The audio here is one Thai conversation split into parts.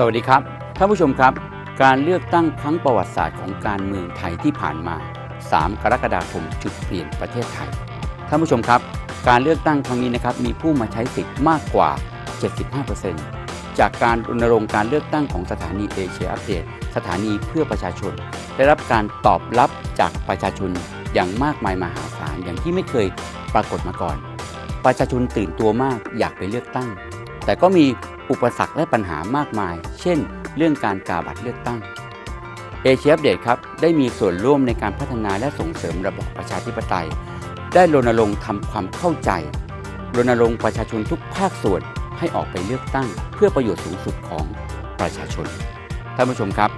สวัสดีครับ ท่านผู้ชมครับ การเลือกตั้งครั้งประวัติศาสตร์ของการเมืองไทยที่ผ่านมา 3 กรกฎาคมจุดเปลี่ยนประเทศไทย ท่านผู้ชมครับ การเลือกตั้งครั้งนี้นะครับมีผู้มาใช้สิทธิ์มากกว่า 75%จากการรณรงค์การเลือกตั้งของสถานีเอเชียอัปเดตสถานีเพื่อประชาชน ได้รับการตอบรับจากประชาชนอย่างมากมายมหาศาลอย่างที่ไม่เคยปรากฏมาก่อน ประชาชนตื่นตัวมากอยากไปเลือกตั้ง แต่ก็มี อุปสรรคและปัญหามากมาย เช่น เรื่องการกาบัตรเลือกตั้งเอเชียอัปเดตครับ ได้มีส่วนร่วมในการพัฒนาและส่งเสริมระบบประชาธิปไตย ได้รณรงค์ทำความเข้าใจ รณรงค์ประชาชนทุกภาคส่วนให้ออกไปเลือกตั้ง เพื่อประโยชน์สูงสุดของประชาชน ท่านผู้ชมครับ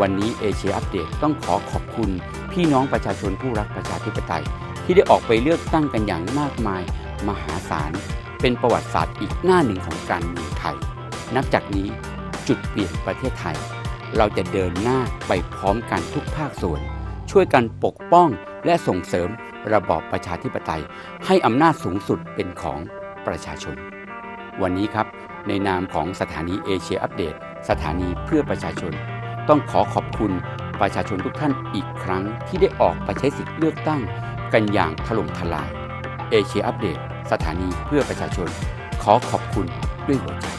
วันนี้เอเชียอัปเดตต้องขอขอบคุณ พี่น้องประชาชนผู้รักประชาธิปไตย ที่ได้ออกไปเลือกตั้งกันอย่างมากมาย มหาศาล เป็นประวัติศาสตร์อีกหน้าหนึ่งของการเมืองไทย นับจากนี้จุดเปลี่ยนประเทศไทย เราจะเดินหน้าไปพร้อมกันทุกภาคส่วน ช่วยกันปกป้องและส่งเสริมระบอบประชาธิปไตย ให้อำนาจสูงสุดเป็นของประชาชน วันนี้ครับ ในนามของสถานีเอเชียอัปเดต สถานีเพื่อประชาชน ต้องขอขอบคุณประชาชนทุกท่านอีกครั้งที่ได้ออกไปใช้สิทธิเลือกตั้งกันอย่างถล่มทลาย เอเชียอัปเดต สถานีเพื่อประชาชน ขอขอบคุณด้วยหัวใจ